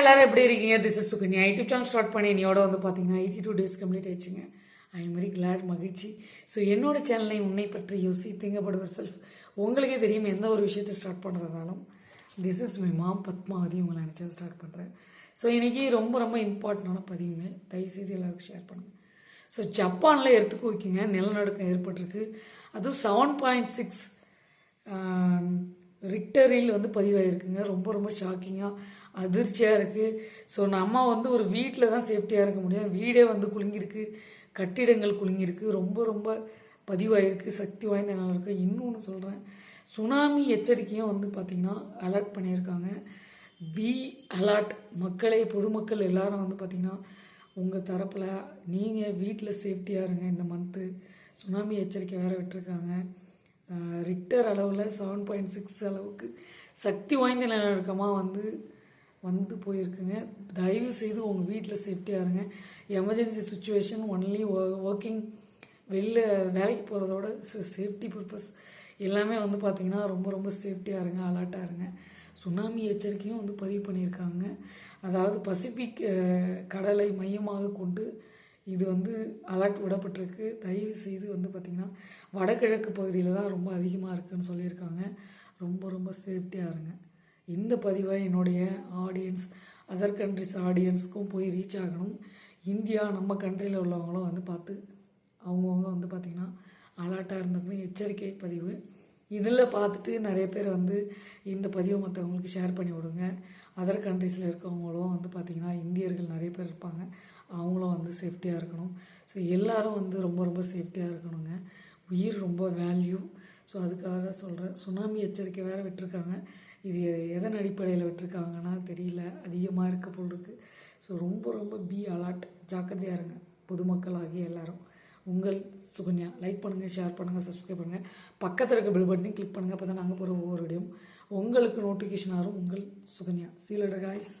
எல்லாரும் எப்படி இருக்கீங்க? This is Sukanya YouTube channel start பண்ணி என்னையோட வந்து பார்த்தீங்கன்னா எயிட்டி டூ டேஸ் கம்ப்ளீட் ஆயிடுச்சுங்க. ஐ எம் வெரி கிளாட் மகிழ்ச்சி. ஸோ என்னோட சேனலை உன்னை பற்றி யோசி திங்கப்படுவர் செல்ஃப் உங்களுக்கே தெரியும் எந்த ஒரு விஷயத்தை start பண்ணுறதுனாலும் this is my mom Padmavathi உங்களை நினச்சா ஸ்டார்ட் பண்ணுறேன் ஸோ இன்றைக்கி ரொம்ப ரொம்ப இம்பார்ட்டண்டான பதிவுங்க. தயவுசெய்து எல்லாருக்கும் ஷேர் பண்ணுங்கள் ஸோ ஜப்பானில் எடுத்துக்க வைக்கிங்க நிலநடுக்கம் ஏற்பட்டிருக்கு. அதுவும் செவன் பாயிண்ட் சிக்ஸ் ரிக்டரில் வந்து பதிவாயிருக்குங்க. ரொம்ப ரொம்ப ஷாக்கிங்காக அதிர்ச்சியாக இருக்குது ஸோ நம்ம வந்து ஒரு வீட்டில் தான் சேஃப்டியாக இருக்க முடியும். வீடே வந்து குலுங்கியிருக்கு. கட்டிடங்கள் குலுங்கியிருக்கு. ரொம்ப ரொம்ப பதிவாயிருக்கு. சக்தி வாய்ந்த நிலநடுக்கம் இன்னொன்று சொல்கிறேன் சுனாமி எச்சரிக்கையும் வந்து பார்த்திங்கன்னா அலர்ட் பண்ணியிருக்காங்க. பி அலர்ட் மக்களே பொதுமக்கள் எல்லாரும் வந்து பார்த்திங்கன்னா உங்கள் தரப்பில் நீங்கள் வீட்டில் சேஃப்டியாக இருங்க இந்த மந்த்து சுனாமி எச்சரிக்கை வேறு விட்டுருக்காங்க. ரிக்டர் அளவில் செவன் பாயிண்ட் சிக்ஸ் அளவுக்கு சக்தி வாய்ந்த நிலநடுக்கமாக வந்து வந்து போயிருக்குங்க. தயவு செய்து உங்கள் வீட்டில் சேஃப்டியாக இருங்க. எமர்ஜென்சி சுச்சுவேஷன் ஒன்லி ஒர்க்கிங் வெளில வேலைக்கு போகிறதோட சேஃப்டி பர்பஸ் எல்லாமே வந்து பார்த்திங்கன்னா ரொம்ப ரொம்ப சேஃப்டியாக இருங்க அலர்ட்டாக இருங்க. சுனாமி எச்சரிக்கையும் வந்து பதிவு பண்ணியிருக்காங்க. அதாவது பசிபிக் கடலை மையமாக கொண்டு இது வந்து அலர்ட் விடப்பட்டிருக்கு. தயவு செய்து வந்து பார்த்திங்கன்னா வடகிழக்கு பகுதியில் தான் ரொம்ப அதிகமாக இருக்குன்னு சொல்லியிருக்காங்க. ரொம்ப ரொம்ப சேஃப்டியாக இருங்க. இந்த பதிவை என்னுடைய ஆடியன்ஸ் அதர் கண்ட்ரிஸ் ஆடியன்ஸ்க்கும் போய் ரீச் ஆகணும். இந்தியா நம்ம கண்ட்ரியில் உள்ளவங்களும் வந்து பார்த்து அவங்கவுங்க வந்து பார்த்திங்கன்னா அலர்ட்டாக இருந்துக்கணும். எச்சரிக்கை பதிவு. இதில் பார்த்துட்டு நிறைய பேர் வந்து இந்த பதிவை மற்றவங்களுக்கு ஷேர் பண்ணி விடுங்க. அதர் கண்ட்ரீஸில் இருக்கவங்களும் வந்து பார்த்திங்கன்னா இந்தியர்கள் நிறைய பேர் இருப்பாங்க. அவங்களும் வந்து சேஃப்டியாக இருக்கணும். ஸோ எல்லாரும் வந்து ரொம்ப ரொம்ப சேஃப்டியாக இருக்கணுங்க. உயிர் ரொம்ப வேல்யூ ஸோ அதுக்காக தான் சொல்கிறேன் சுனாமி எச்சரிக்கை வேறு விட்டுருக்காங்க. இது எதன் அடிப்படையில் விட்டுருக்காங்கன்னா தெரியல. அதிகமாக இருக்க போல் இருக்குது ஸோ ரொம்ப ரொம்ப பி அலர்ட் ஜாக்கிரதையாக இருங்க. பொதுமக்கள் ஆகிய எல்லாரும். உங்கள் சுகன்யா. லைக் பண்ணுங்கள் ஷேர் பண்ணுங்கள் சப்ஸ்கிரைப் பண்ணுங்கள் பக்கத்தில் இருக்க பில் பட்டனையும் கிளிக் பண்ணுங்கள் அப்போ தான் நாங்கள் போகிற ஒவ்வொரு வீடியோ உங்களுக்கு நோட்டிஃபிகேஷன் ஆகும் உங்கள் சுகன்யா. சீலடர் காய்ஸ்